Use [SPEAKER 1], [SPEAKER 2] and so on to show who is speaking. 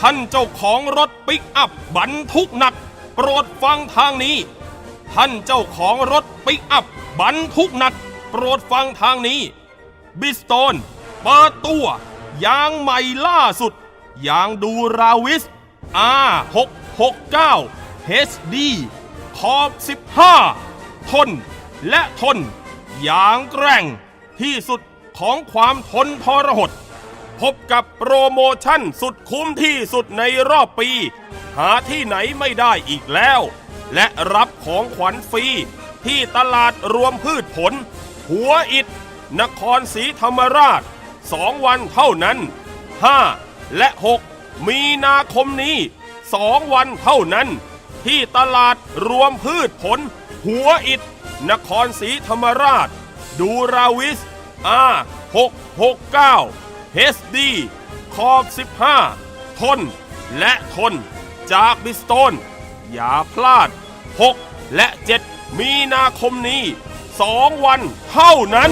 [SPEAKER 1] ท่านเจ้าของรถปิกอัพบรรทุกหนัก โปรดฟังทางนี้ ท่านเจ้าของรถปิกอัพบรรทุกหนัก โปรดฟังทางนี้ บิสโตนเปิดตัวยางใหม่ล่าสุด ยางดูราวิส R669 HD ขอบ 15 ทนและทน ยางแกร่งที่สุดของความทนทรหด พบกับโปรโมชั่นสุดคุ้มที่สุดในรอบปี หาที่ไหนไม่ได้อีกแล้ว และรับของขวัญฟรีที่ตลาดรวมพืชผล หัวอิดนครศรีธรรมราช 2 วันเท่านั้น 5 และ 6 มีนาคมนี้ 2 วันเท่านั้น ที่ตลาดรวมพืชผล หัวอิดนครศรีธรรมราช ดูราวิส R669 HD ขอบ 15 ทน และทน จากบิสโตน อย่าพลาด 6 และ 7 มีนาคมนี้ 2 วันเท่านั้น